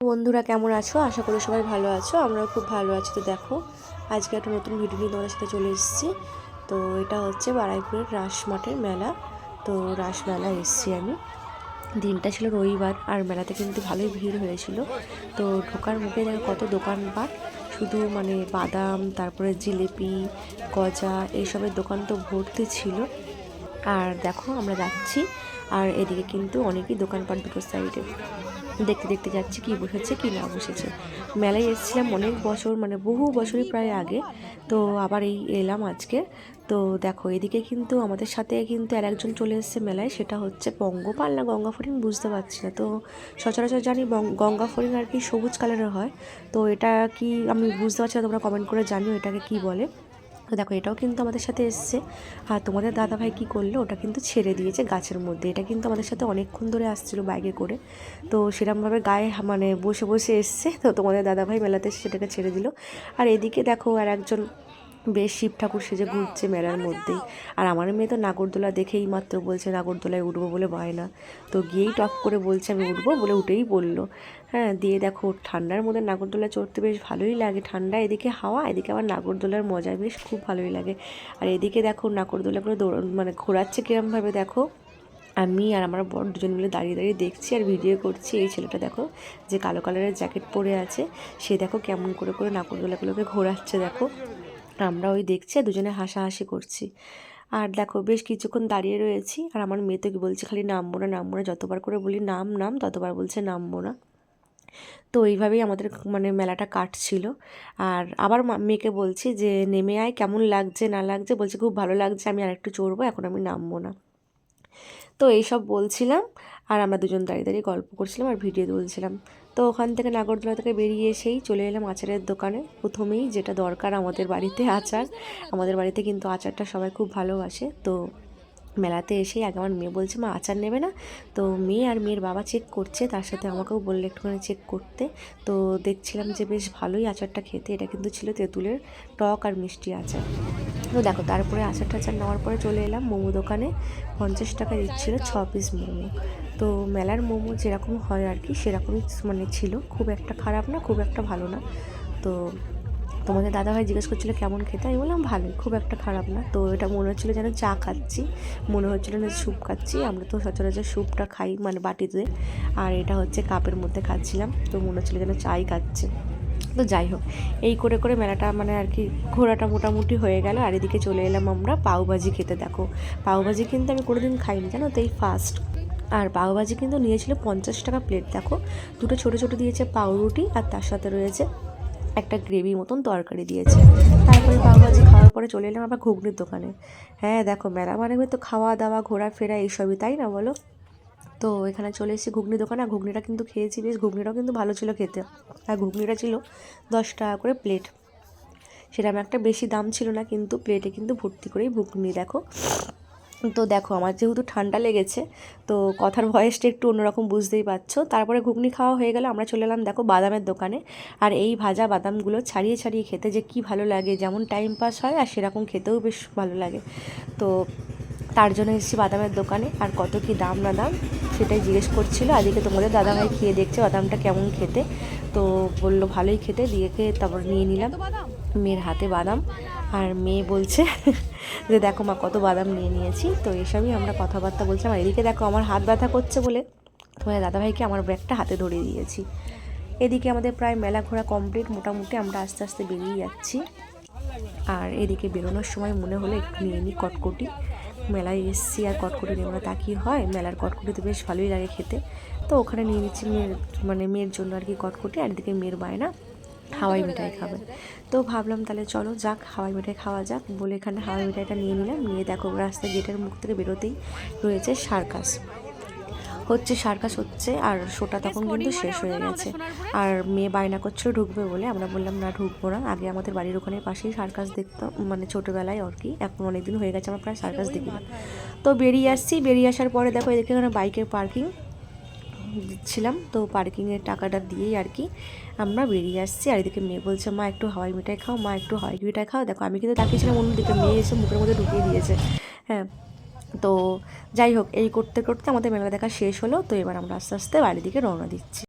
বন্ধুরা, কেমন আছো? আশা করি সবাই ভালো আছো। আমরাও খুব ভালো আছি। তো দেখো, আজকে একটা নতুন ভিডিও নিয়ে তোমাদের সাথে চলে এসেছি। তো এটা হচ্ছে বারাইপুরের রাস মাঠের মেলা। তো রাস মেলা এসেছি আমি। দিনটা ছিল রবিবার, আর মেলাতে কিন্তু ভালোই ভিড় হয়েছিল। তো ঢোকার মুখে দেখো কত দোকানপাট। শুধু মানে বাদাম, তারপরে জিলিপি, গজা, এইসবের দোকান তো ভর্তি ছিল। আর দেখো, আমরা যাচ্ছি আর এদিকে কিন্তু অনেকই দোকানপাট দুটো সাইডে দেখতে দেখতে যাচ্ছি কি বসেছে, কি না বসেছে। মেলায় এসেছিলাম অনেক বছর মানে বহু বছরই প্রায় আগে। তো আবার এই এলাম আজকে। তো দেখো, এদিকে কিন্তু আমাদের সাথে কিন্তু আর একজন চলে এসেছে মেলায়, সেটা হচ্ছে পঙ্গপাল না গঙ্গা ফরিং বুঝতে পারছি না। তো সচরাচর জানি গঙ্গা ফরিং আর কি সবুজ কালারের হয়। তো এটা কি আমি বুঝতে পারছি না, তোমরা কমেন্ট করে জানিও এটাকে কি বলে। তো দেখো, এটাও কিন্তু আমাদের সাথে এসছে। আর তোমাদের দাদাভাই কী করল, ওটা কিন্তু ছেড়ে দিয়েছে গাছের মধ্যে। এটা কিন্তু আমাদের সাথে অনেকক্ষণ ধরে আসছিল বাইকে করে। তো সেরকমভাবে গায়ে মানে বসে বসে এসছে। তো তোমাদের দাদাভাই মেলাতে সেটাকে ছেড়ে দিল। আর এদিকে দেখো, আর একজন বেশ শিব ঠাকুর সেজে ঘুরছে মেলার মধ্যেই। আর আমার মেয়ে তো নাগরদোলা দেখেই মাত্র বলছে, নাগরদোলায় উঠবো বলে বায়না তো গিয়েই টপ করে বলছে, আমি উঠবো বলে উঠেই বলল হ্যাঁ দিয়ে দেখো ঠান্ডার মধ্যে নাগরদোলা চড়তে বেশ ভালোই লাগে। ঠান্ডা, এদিকে হাওয়া, এদিকে আবার নাগরদোলার মজা বেশ খুব ভালোই লাগে। আর এদিকে দেখো নাগরদোলাগুলো দৌড় মানে ঘোরাচ্ছে কীরমভাবে দেখো? আমি আর আমার বর দুজন মিলে দাঁড়িয়ে দাঁড়িয়ে দেখছি আর ভিডিও করছি। এই ছেলেটা দেখো যে কালো কালারের জ্যাকেট পরে আছে, সে দেখো কেমন করে করে নাগরদোলাগুলোকে ঘোরাচ্ছে দেখো। আমরা ওই দেখছি দুজনে হাসাহাসি করছি। আর দেখো বেশ কিছুক্ষণ দাঁড়িয়ে রয়েছি আর আমার মেয়ে তো কি বলছে, খালি নামবো না নামবো না, যতবার করে বলি নাম নাম, ততবার বলছে নামবো না। তো এইভাবেই আমাদের মানে মেলাটা কাটছিল। আর আবার মেয়েকে বলছি যে, নেমে আয়, কেমন লাগছে, না লাগছে? বলছে, খুব ভালো লাগছে, আমি আর একটু চড়বো, এখন আমি নামবো না। তো এইসব বলছিলাম আর আমরা দুজন দাঁড়িয়ে দাঁড়িয়ে গল্প করছিলাম আর ভিডিও তুলছিলাম। তো ওখান থেকে নাগরদোলা থেকে বেরিয়ে এসেই চলে এলাম আচারের দোকানে। প্রথমেই যেটা দরকার আমাদের বাড়িতে আচার। আমাদের বাড়িতে কিন্তু আচারটা সবাই খুব ভালোবাসে। তো মেলাতে এসেই আগে আমার মেয়ে বলছে, মা, আচার নেবে না? তো মেয়ে আর মেয়ের বাবা চেক করছে, তার সাথে আমাকেও বললে একটুখানি চেক করতে। তো দেখছিলাম যে বেশ ভালোই আচারটা খেতে। এটা কিন্তু ছিল তেঁতুলের টক আর মিষ্টি আচার। তো দেখো, তারপরে আচার টাচার নেওয়ার পরে চলে এলাম মোমো দোকানে। পঞ্চাশ টাকা দিচ্ছিল, ছ পিস মোমো। তো মেলার মোমো যেরকম হয় আর কি সেরকমই মানে ছিল। খুব একটা খারাপ না, খুব একটা ভালো না। তো তোমাদের দাদাভাই জিজ্ঞেস করছিল, কেমন খেতে? আমি বললাম, ভালোই, খুব একটা খারাপ না। তো এটা মনে হচ্ছিল যেন চা খাচ্ছি। মনে হচ্ছিল না স্যুপ খাচ্ছি। আমরা তো সচরাচর স্যুপটা খাই মানে বাটিতে। আর এটা হচ্ছে কাপের মধ্যে খাচ্ছিলাম। তো মনে হচ্ছিল যেন চাই খাচ্ছে। তো যাই হোক, এই করে করে মেলাটা মানে আর কি ঘোরাটা মোটামুটি হয়ে গেল। আর এদিকে চলে এলাম আমরা পাওভাজি খেতে। দেখো, পাওভাজি কিন্তু আমি কোনোদিন খাইনি, জানো তো, এই ফার্স্ট আর পাওভাজি কিন্তু নিয়েছিল পঞ্চাশ টাকা প্লেট দেখো। দুটো ছোটো ছোটো দিয়েছে পাউরুটি আর তার সাথে রয়েছে একটা গ্রেভি মতন তরকারি দিয়েছে। তারপরে পাওভাজি খাওয়ার পরে চলে এলাম আবার ঘুগনির দোকানে। হ্যাঁ দেখো, মেলা মানে তো খাওয়া দাওয়া ঘোরাফেরা এইসবই, তাই না বলো? তো এখানে চলে এসেছি ঘুগনি দোকানে। আর ঘুগনিটা কিন্তু খেয়েছি বেশ। ঘুগনিটাও কিন্তু ভালো ছিল খেতে। আর ঘুগনিটা ছিল দশ টাকা করে প্লেট সেরকম একটা বেশি দাম ছিল না, কিন্তু প্লেটে কিন্তু ভর্তি করেই ঘুগনি, দেখো। তো দেখো, আমার যেহেতু ঠান্ডা লেগেছে, তো কথার ভয়েসটা একটু অন্যরকম বুঝতেই পারছ। তারপরে ঘুগনি খাওয়া হয়ে গেল, আমরা চলে এলাম, দেখো, বাদামের দোকানে। আর এই ভাজা বাদামগুলো ছাড়িয়ে ছাড়িয়ে খেতে যে কি ভালো লাগে, যেমন টাইম পাস হয় আর সেরকম খেতেও বেশ ভালো লাগে। তো তার জন্য এসেছি বাদামের দোকানে। আর কত কি দাম না দাম সেটাই জিজ্ঞেস করছিল। আজকে তোমাদের দাদাভাই খেয়ে দেখছে বাদামটা কেমন খেতে। তো বলল ভালোই খেতে। দিয়ে তারপর নিয়ে নিলাম। মেয়ের হাতে বাদাম। আর মেয়ে বলছে যে দেখো মা কত বাদাম নিয়ে নিয়েছি। তো এসবই আমরা কথাবার্তা বলছিলাম। আর এদিকে দেখো আমার হাত ব্যথা করছে বলে তোমাদের দাদাভাইকে আমার ব্যাগটা হাতে ধরিয়ে দিয়েছি। এদিকে আমাদের প্রায় মেলা ঘোরা কমপ্লিট। মোটামুটি আমরা আস্তে আস্তে বেরিয়ে যাচ্ছি। আর এদিকে বেরোনোর সময় মনে হলো একটু নিয়ে নিই কটকটি। মেলায় এসছি আর কটকটি নেব তা কি হয়? মেলার কটকটি তো বেশ ভালোই লাগে খেতে। তো ওখানে নিয়ে নিচ্ছি মেয়ের মানে মেয়ের জন্য আর কি কটকটি আর এদিকে মেয়ের বায়না। হাওয়াই মিঠাই খাবে। তো ভাবলাম তাহলে চলো যাক, হাওয়াই মিঠাই খাওয়া যাক। বলে এখানে হাওয়াই মিঠাইটা নিয়ে নিলাম। নিয়ে দেখো রাস্তায় গেটের মুখ থেকে বেরোতেই রয়েছে সার্কাস। হচ্ছে সার্কাস হচ্ছে আর শোটা তখন কিন্তু শেষ হয়ে গেছে। আর মেয়ে বায়না করছিল ঢুকবে বলে আমরা বললাম না ঢুকবো না। আগে আমাদের বাড়ির ওখানে পাশেই সার্কাস দেখতাম মানে ছোটোবেলায় আর কি। এখন অনেক দিন হয়ে গেছে আমার প্রায় সার্কাস দেখি না। তো বেরিয়ে আসছি বেরিয়ে আসার পরে দেখো এদিকে এখানে বাইকের পার্কিং দিচ্ছিলাম। তো পার্কিংয়ের টাকাটা দিয়েই আর কি আমরা বেরিয়ে আসছি। আর এদিকে মেয়ে বলছে মা একটু হাওয়াই মিঠাই খাও মা একটু হাওয়াই মিঠাই খাও। দেখো আমি কিন্তু তাকিয়েছিলাম অন্যদিকে মেয়ে এসে মুখের মধ্যে ঢুকিয়ে দিয়েছে। হ্যাঁ তো যাই হোক, এই করতে করতে আমাদের মেলা দেখা শেষ হলো। তো এবার আমরা আস্তে আস্তে বাড়ির দিকে রওনা দিচ্ছি।